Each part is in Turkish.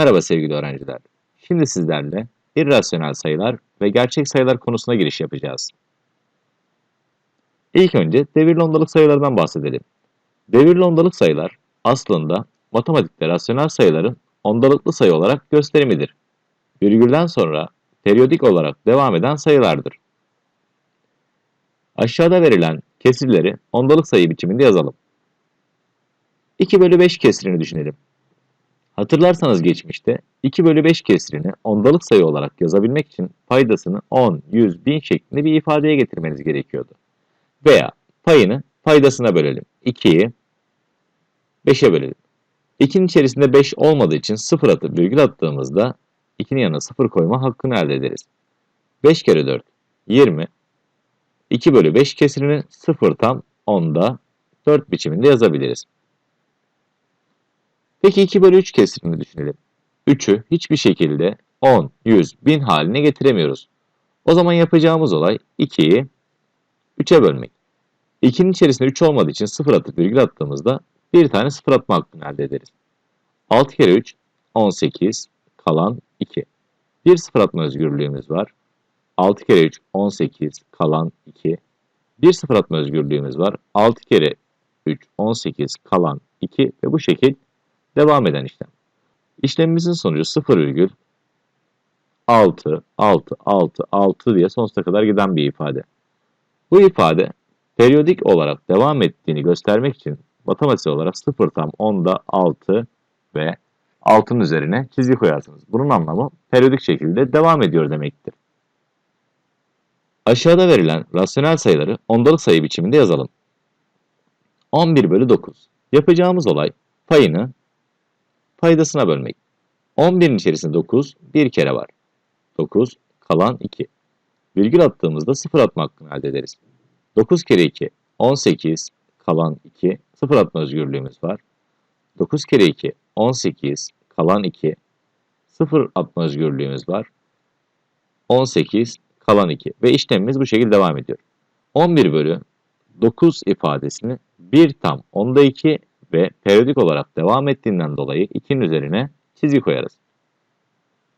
Merhaba sevgili öğrenciler. Şimdi sizlerle irrasyonel sayılar ve gerçek sayılar konusuna giriş yapacağız. İlk önce devirli ondalık sayılardan bahsedelim. Devirli ondalık sayılar aslında matematikte rasyonel sayıların ondalıklı sayı olarak gösterimidir. Virgülden sonra periyodik olarak devam eden sayılardır. Aşağıda verilen kesirleri ondalık sayı biçiminde yazalım. 2 bölü 5 kesirini düşünelim. Hatırlarsanız geçmişte 2 bölü 5 kesirini ondalık sayı olarak yazabilmek için paydasını 10, 100, 1000 şeklinde bir ifadeye getirmeniz gerekiyordu. Veya payını paydasına bölelim. 2'yi 5'e bölelim. 2'nin içerisinde 5 olmadığı için 0 atıp virgül attığımızda 2'nin yanına 0 koyma hakkını elde ederiz. 5 kere 4 20. 2 bölü 5 kesirini 0 tam 10'da 4 biçiminde yazabiliriz. Peki 2 bölü 3 kesirini düşünelim. 3'ü hiçbir şekilde 10, 100, 1000 haline getiremiyoruz. O zaman yapacağımız olay 2'yi 3'e bölmek. 2'nin içerisinde 3 olmadığı için 0 atıp virgül attığımızda bir tane 0 atma hakkını elde ederiz. 6 kere 3, 18, kalan 2. Bir 0 atma özgürlüğümüz var. 6 kere 3, 18, kalan 2. Bir 0 atma özgürlüğümüz var. 6 kere 3, 18, kalan 2 ve bu şekil devam eden işlem. İşlemimizin sonucu 0,6, 6, 6, 6 diye sonsuza kadar giden bir ifade. Bu ifade periyodik olarak devam ettiğini göstermek için matematiksel olarak 0 tam 10'da 6 ve 6'nın üzerine çizgi koyarsınız. Bunun anlamı periyodik şekilde devam ediyor demektir. Aşağıda verilen rasyonel sayıları ondalık sayı biçiminde yazalım. 11 bölü 9. Yapacağımız olay payını paydasına bölmek. 11'in içerisinde 9 bir kere var. 9 kalan 2. Virgül attığımızda 0 atma hakkını elde ederiz. 9 kere 2 18 kalan 2 0 atma özgürlüğümüz var. 9 kere 2 18 kalan 2 0 atma özgürlüğümüz var. 18 kalan 2 ve işlemimiz bu şekilde devam ediyor. 11 bölü 9 ifadesini 1 tam onda 2 ve periyodik olarak devam ettiğinden dolayı 2'nin üzerine çizgi koyarız.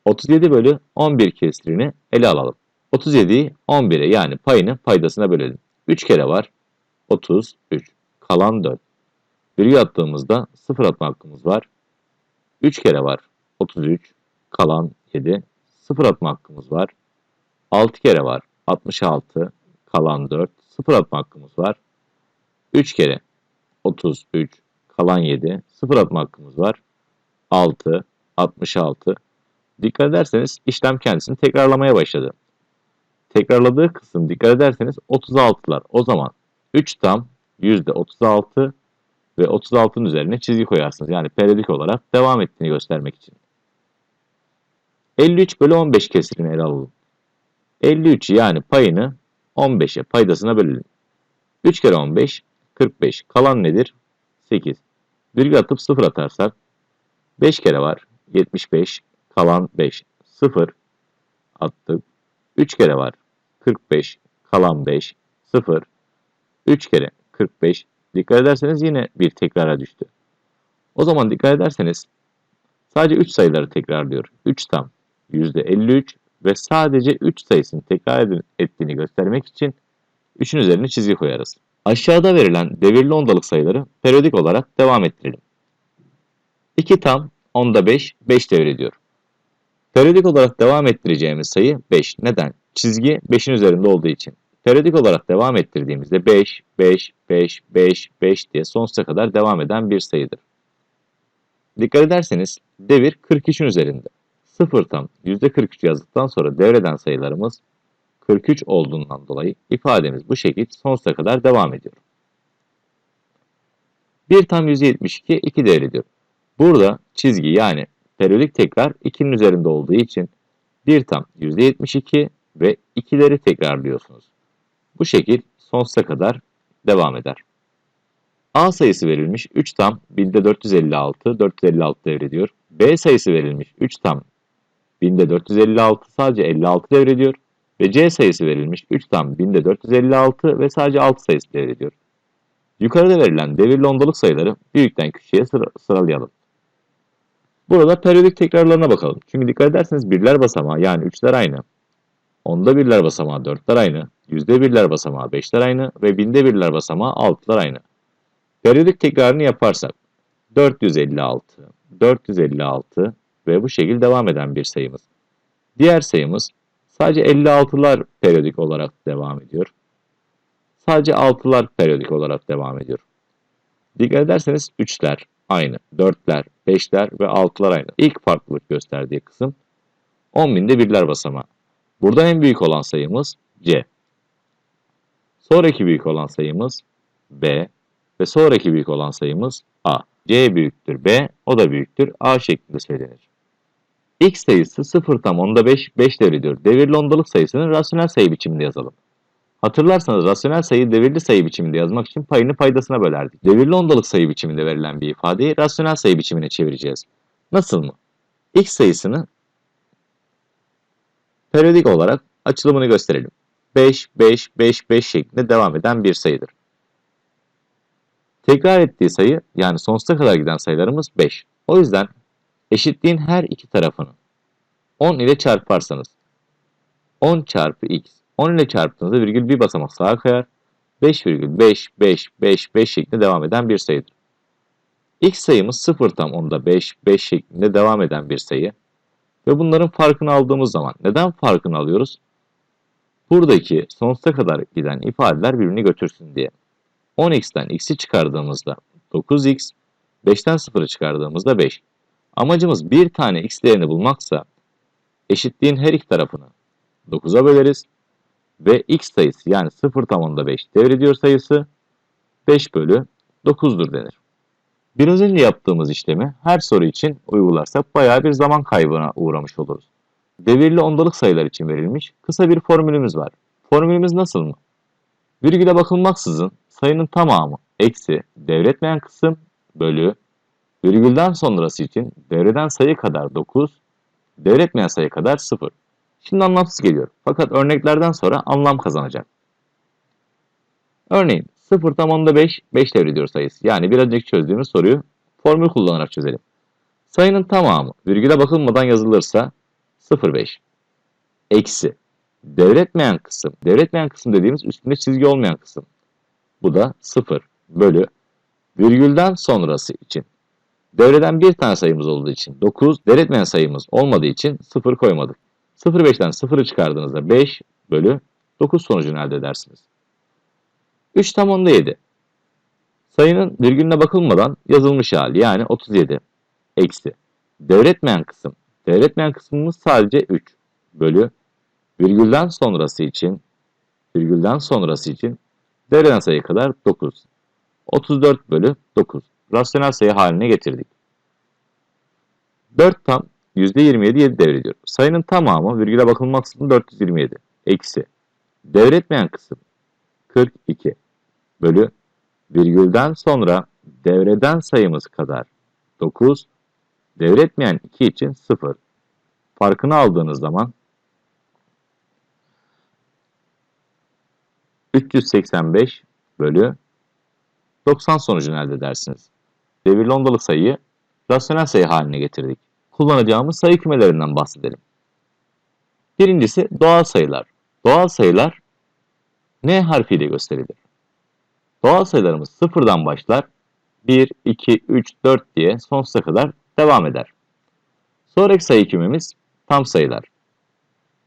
37 bölü 11 kesirini ele alalım. 37'yi 11'e yani payını paydasına bölelim. 3 kere var. 33. Kalan 4. Virgül attığımızda 0 atma hakkımız var. 3 kere var. 33. Kalan 7. 0 atma hakkımız var. 6 kere var. 66. Kalan 4. 0 atma hakkımız var. 3 kere 33. Kalan 7. 0 atma hakkımız var. 6. 66. Dikkat ederseniz işlem kendisini tekrarlamaya başladı. Tekrarladığı kısım dikkat ederseniz 36'lar. O zaman 3 tam %36 ve 36'nın üzerine çizgi koyarsınız. Yani periyodik olarak devam ettiğini göstermek için. 53 bölü 15 kesirini ele alalım. 53 yani payını 15'e paydasına bölelim. 3 kere 15 45. Kalan nedir? 8. Virgül atıp 0 atarsak 5 kere var. 75. Kalan 5. 0 attık. 3 kere var. 45. Kalan 5. 0. 3 kere 45. Dikkat ederseniz yine bir tekrara düştü. O zaman dikkat ederseniz sadece 3 sayıları tekrarlıyor. 3 tam %53 ve sadece 3 sayısını tekrar ettiğini göstermek için 3'ün üzerine çizgi koyarız. Aşağıda verilen devirli ondalık sayıları periyodik olarak devam ettirelim. 2 tam onda 5, 5 devrediyor. Periyodik olarak devam ettireceğimiz sayı 5. Neden? Çizgi 5'in üzerinde olduğu için. Periyodik olarak devam ettirdiğimizde 5, 5, 5, 5, 5 diye sonsuza kadar devam eden bir sayıdır. Dikkat ederseniz devir 43'ün üzerinde. 0 tam %43 yazdıktan sonra devreden sayılarımız 43 olduğundan dolayı ifademiz bu şekilde sonsuza kadar devam ediyor. 1 tam 172 2 devrediyor. Burada çizgi yani periyodik tekrar 2'nin üzerinde olduğu için 1 tam %72 ve 2'leri tekrarlıyorsunuz. Bu şekil sonsuza kadar devam eder. A sayısı verilmiş 3 tam binde 456, 456 devrediyor. B sayısı verilmiş 3 tam binde 456 sadece 56 devrediyor. Ve C sayısı verilmiş 3 tam binde 456 ve sadece 6 sayısı devrediyor. Yukarıda verilen devirli ondalık sayıları büyükten küçüğe sıra sıralayalım. Burada periyodik tekrarlarına bakalım. Çünkü dikkat ederseniz birler basamağı yani üçler aynı. Onda birler basamağı dörtler aynı. Yüzde birler basamağı beşler aynı. Ve binde birler basamağı altılar aynı. Periyodik tekrarını yaparsak 456, 456 ve bu şekilde devam eden bir sayımız. Diğer sayımız sadece 56'lar periyodik olarak devam ediyor. Sadece 6'lar periyodik olarak devam ediyor. Dikkat ederseniz 3'ler aynı, 4'ler, 5'ler ve 6'lar aynı. İlk farklılık gösterdiği kısım 10.000'de birler basamağı. Buradan en büyük olan sayımız C. Sonraki büyük olan sayımız B ve sonraki büyük olan sayımız A. C büyüktür B, o da büyüktür A şeklinde söylenir. X sayısı 0 tam onda 5, 5 devrediyor. Devirli ondalık sayısını rasyonel sayı biçiminde yazalım. Hatırlarsanız rasyonel sayı devirli sayı biçiminde yazmak için payını paydasına bölerdik. Devirli ondalık sayı biçiminde verilen bir ifadeyi rasyonel sayı biçimine çevireceğiz. Nasıl mı? X sayısını periyodik olarak açılımını gösterelim. 5, 5, 5, 5 şeklinde devam eden bir sayıdır. Tekrar ettiği sayı yani sonsuza kadar giden sayılarımız 5. O yüzden eşitliğin her iki tarafını 10 ile çarparsanız 10 çarpı x 10 ile çarptığınızda virgül bir basamak sağa kayar. 5,5 5 5 5 şeklinde devam eden bir sayıdır. X sayımız 0 tam onda 5 5 şeklinde devam eden bir sayı. Ve bunların farkını aldığımız zaman neden farkını alıyoruz? Buradaki sonsuza kadar giden ifadeler birbirini götürsün diye. 10x'ten x'i çıkardığımızda 9x, 5'ten 0'ı çıkardığımızda 5. Amacımız bir tane x değerini bulmaksa eşitliğin her iki tarafını 9'a böleriz ve x sayısı yani 0 tam onda 5 devrediyor sayısı 5 bölü 9'dur denir. Biraz önce yaptığımız işlemi her soru için uygularsak bayağı bir zaman kaybına uğramış oluruz. Devirli ondalık sayılar için verilmiş kısa bir formülümüz var. Formülümüz nasıl mı? Virgüle bakılmaksızın sayının tamamı eksi devretmeyen kısım bölü virgülden sonrası için devreden sayı kadar 9, devretmeyen sayı kadar 0. Şimdi anlamsız geliyor. Fakat örneklerden sonra anlam kazanacak. Örneğin 0 tam onda 5, 5 devrediyor sayısı. Yani bir önceki çözdüğümüz soruyu formül kullanarak çözelim. Sayının tamamı virgüle bakılmadan yazılırsa 0,5 eksi devretmeyen kısım. Devretmeyen kısım dediğimiz üstünde çizgi olmayan kısım. Bu da 0 bölü virgülden sonrası için. Devreden bir tane sayımız olduğu için 9, devretmeyen sayımız olmadığı için 0 koymadık. 0,5'ten 0'ı çıkardığınızda 5 bölü 9 sonucunu elde edersiniz. 3 tam onda 7. Sayının virgülüne bakılmadan yazılmış hali yani 37 eksi. Devretmeyen kısım. Devretmeyen kısmımız sadece 3 bölü virgülden sonrası için virgülden sonrası için devreden sayı kadar 9. 34 bölü 9. Rasyonel sayı haline getirdik. 4 tam %27 7 devrediyor. Sayının tamamı virgüle bakılmaksızın 427. Eksi. Devretmeyen kısım 42 bölü virgülden sonra devreden sayımız kadar 9 devretmeyen 2 için 0. Farkını aldığınız zaman 385 bölü 90 sonucunu elde edersiniz. Devirli ondalık sayıyı rasyonel sayı haline getirdik. Kullanacağımız sayı kümelerinden bahsedelim. Birincisi doğal sayılar. Doğal sayılar N harfiyle gösterilir. Doğal sayılarımız sıfırdan başlar. 1, 2, 3, 4 diye sonsuza kadar devam eder. Sonraki sayı kümemiz tam sayılar.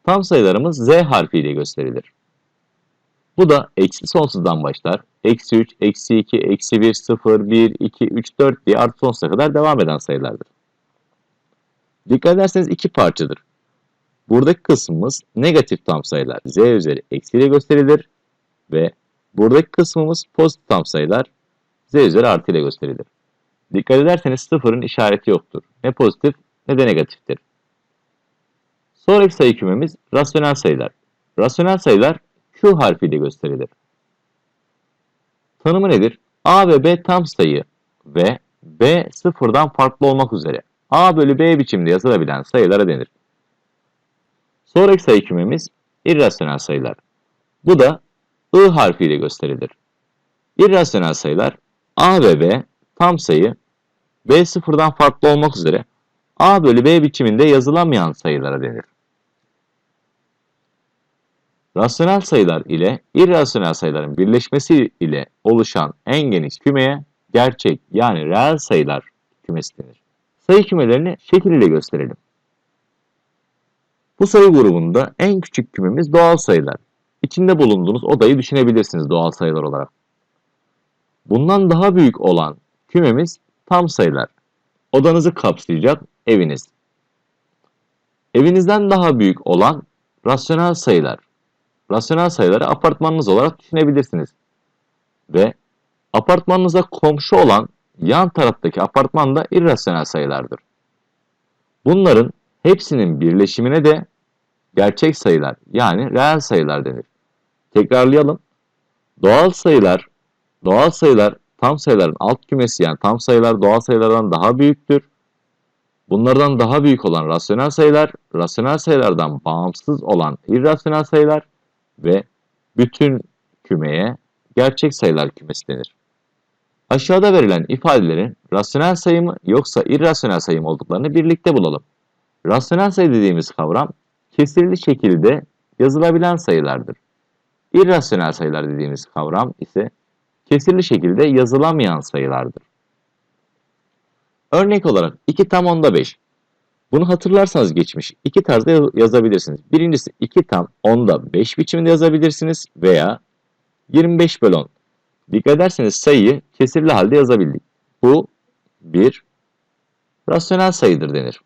Tam sayılarımız Z harfiyle gösterilir. Bu da eksi sonsuzdan başlar. Eksi 3, eksi 2, eksi 1, 0, 1, 2, 3, 4 diye artı sonsuza kadar devam eden sayılardır. Dikkat ederseniz iki parçadır. Buradaki kısmımız negatif tam sayılar z üzeri eksi ile gösterilir ve buradaki kısmımız pozitif tam sayılar z üzeri artı ile gösterilir. Dikkat ederseniz sıfırın işareti yoktur. Ne pozitif ne de negatiftir. Sonraki sayı kümemiz rasyonel sayılar. Rasyonel sayılar Q harfiyle gösterilir. Tanımı nedir? A ve B tam sayı ve B sıfırdan farklı olmak üzere A bölü B biçimde yazılabilen sayılara denir. Sonraki sayı kümemiz irrasyonel sayılar. Bu da I harfiyle gösterilir. İrrasyonel sayılar A ve B tam sayı B sıfırdan farklı olmak üzere A bölü B biçiminde yazılamayan sayılara denir. Rasyonel sayılar ile irrasyonel sayıların birleşmesi ile oluşan en geniş kümeye gerçek yani reel sayılar kümesi denir. Sayı kümelerini şekil ile gösterelim. Bu sayı grubunda en küçük kümemiz doğal sayılar. İçinde bulunduğunuz odayı düşünebilirsiniz doğal sayılar olarak. Bundan daha büyük olan kümemiz tam sayılar. Odanızı kapsayacak eviniz. Evinizden daha büyük olan rasyonel sayılar. Rasyonel sayıları apartmanınız olarak düşünebilirsiniz. Ve apartmanınıza komşu olan yan taraftaki apartman da irrasyonel sayılardır. Bunların hepsinin birleşimine de gerçek sayılar yani reel sayılar denir. Tekrarlayalım. Doğal sayılar, doğal sayılar tam sayıların alt kümesi yani tam sayılar doğal sayılardan daha büyüktür. Bunlardan daha büyük olan rasyonel sayılar, rasyonel sayılardan bağımsız olan irrasyonel sayılar ve bütün kümeye gerçek sayılar kümesi denir. Aşağıda verilen ifadelerin rasyonel sayı mı yoksa irrasyonel sayı mı olduklarını birlikte bulalım. Rasyonel sayı dediğimiz kavram kesirli şekilde yazılabilen sayılardır. İrrasyonel sayılar dediğimiz kavram ise kesirli şekilde yazılamayan sayılardır. Örnek olarak 2 tam onda 5. Bunu hatırlarsanız geçmiş iki tarzda yazabilirsiniz. Birincisi 2 tam onda 5 biçiminde yazabilirsiniz veya 25 bölü 10. Dikkat ederseniz sayıyı kesirli halde yazabildik. Bu bir rasyonel sayıdır denir.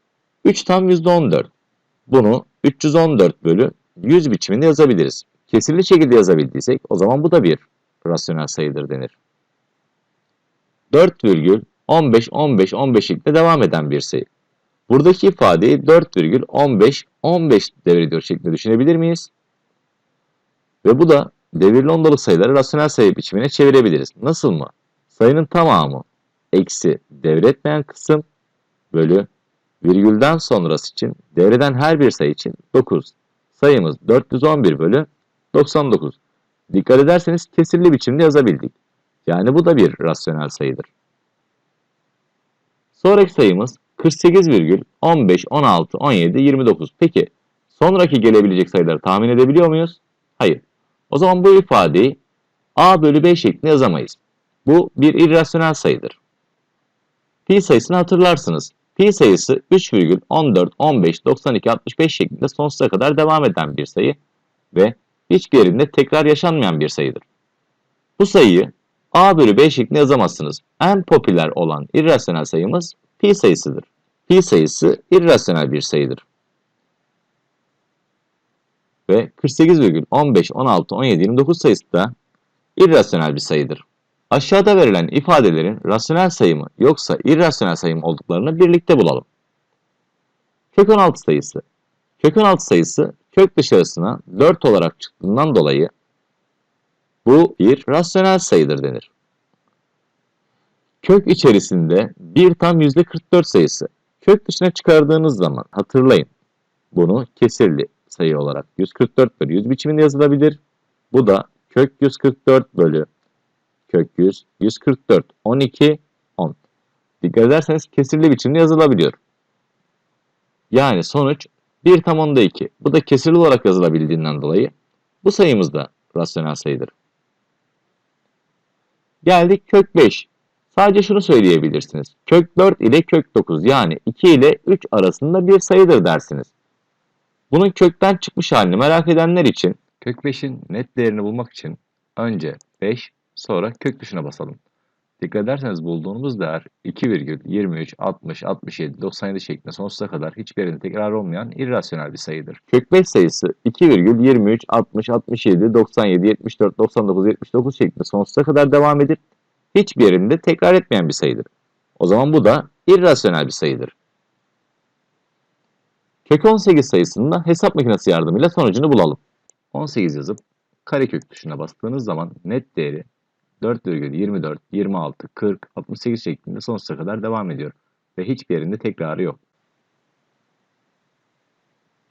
3 tam %14. Bunu 314 bölü 100 biçiminde yazabiliriz. Kesirli şekilde yazabildiysek o zaman bu da bir rasyonel sayıdır denir. 4,15 15 15 şeklinde devam eden bir sayı. Buradaki ifadeyi 4,15 15 devrediyor şeklinde düşünebilir miyiz? Ve bu da devirli ondalık sayıları rasyonel sayı biçimine çevirebiliriz. Nasıl mı? Sayının tamamı eksi devretmeyen kısım bölü virgülden sonrası için devreden her bir sayı için 9. Sayımız 411 bölü 99. Dikkat ederseniz kesirli biçimde yazabildik. Yani bu da bir rasyonel sayıdır. Sonraki sayımız 48,15, 16, 17, 29. Peki sonraki gelebilecek sayıları tahmin edebiliyor muyuz? Hayır. O zaman bu ifadeyi a bölü b şeklinde yazamayız. Bu bir irrasyonel sayıdır. Pi sayısını hatırlarsınız. Pi sayısı 3,14, 15, 92, 65 şeklinde sonsuza kadar devam eden bir sayı ve hiçbir yerinde tekrar yaşanmayan bir sayıdır. Bu sayıyı a bölü b şeklinde yazamazsınız. En popüler olan irrasyonel sayımız pi sayısıdır. Pi sayısı irrasyonel bir sayıdır. Ve 48,15, 16, 17, 29 sayısı da irrasyonel bir sayıdır. Aşağıda verilen ifadelerin rasyonel sayı mı yoksa irrasyonel sayı mı olduklarını birlikte bulalım. Kök 16 sayısı. Kök 16 sayısı kök dışarısına 4 olarak çıktığından dolayı bu bir rasyonel sayıdır denir. Kök içerisinde 1 tam %44 sayısı. Kök dışına çıkardığınız zaman hatırlayın. Bunu kesirli sayı olarak 144 bölü 100 biçiminde yazılabilir. Bu da kök 144 bölü kök 100, 144, 12, 10. Dikkat ederseniz kesirli biçimde yazılabiliyor. Yani sonuç 1 tam onda 2. Bu da kesirli olarak yazılabildiğinden dolayı bu sayımız da rasyonel sayıdır. Geldik kök 5. Sadece şunu söyleyebilirsiniz. Kök 4 ile kök 9 yani 2 ile 3 arasında bir sayıdır dersiniz. Bunun kökten çıkmış halini merak edenler için kök 5'in net değerini bulmak için önce 5 sonra kök dışına basalım. Dikkat ederseniz bulduğumuz değer 2,23, 60, 67, 97 şeklinde sonsuza kadar hiçbir yerinde tekrar olmayan irrasyonel bir sayıdır. Kök 5 sayısı 2,23, 60, 67, 97, 74, 99, 79 şeklinde sonsuza kadar devam edip hiçbir yerinde tekrar etmeyen bir sayıdır. O zaman bu da irrasyonel bir sayıdır. Kök 18 sayısının da hesap makinesi yardımıyla sonucunu bulalım. 18 yazıp karekök tuşuna bastığınız zaman net değeri 4,24, 26, 40, 68 şeklinde sonsuza kadar devam ediyor ve hiçbir yerinde tekrarı yok.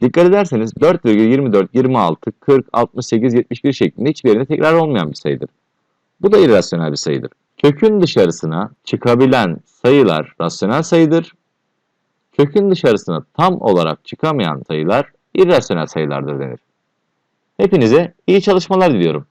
Dikkat ederseniz 4,24, 26, 40, 68, 71 şeklinde hiçbir yerinde tekrar olmayan bir sayıdır. Bu da irrasyonel bir sayıdır. Kökün dışarısına çıkabilen sayılar rasyonel sayıdır. kökün dışarısına tam olarak çıkamayan sayılar irrasyonel sayılardır denir. Hepinize iyi çalışmalar diliyorum.